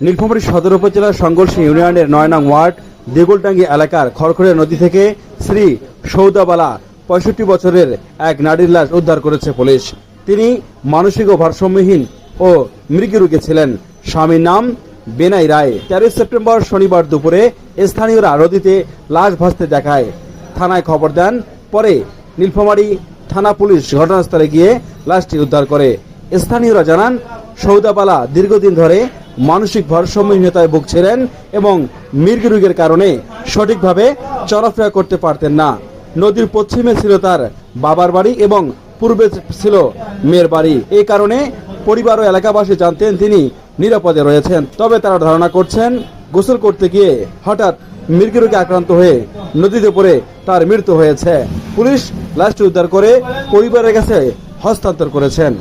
নীলফামারী সদর উপজেলার সংঘর্ষ ইউনিয়নের নয় নং ওয়ার্ড দেগুলটাঙ্গি এলাকার খড়খড়িয়া নদী থেকে শ্রী সৌদাবালা পঁয়ষট্টি বছরের এক নারীর লাশ উদ্ধার করেছে পুলিশ। তিনি মানসিক ও ভারসাম্যহীন ও মৃগী ছিলেন। স্বামীর নাম বেনাই রায়। তেরোই সেপ্টেম্বর শনিবার দুপুরে স্থানীয়রা নদীতে লাশ ভাসতে দেখায়। থানায় খবর দেন, পরে নীলফামারী থানা পুলিশ ঘটনাস্থলে গিয়ে লাশটি উদ্ধার করে। স্থানীয়রা জানান, সৌদাবালা দীর্ঘদিন ধরে মানসিক ভারসাম্যহীনতায় ভুগছিলেন এবং মৃগ রোগের কারণে সঠিকভাবে চলাফেরা করতে পারতেন না। নদীর পশ্চিমে ছিল তার বাবার বাড়ি এবং পূর্বে ছিল মেয়ের বাড়ি। এই কারণে পরিবার ও এলাকাবাসী জানতেন তিনি নিরাপদে রয়েছেন। তবে তারা ধারণা করছেন, গোসল করতে গিয়ে হঠাৎ মৃগ রোগে আক্রান্ত হয়ে নদীতে পড়ে তার মৃত্যু হয়েছে। পুলিশ লাশটি উদ্ধার করে পরিবারের কাছে হস্তান্তর করেছেন।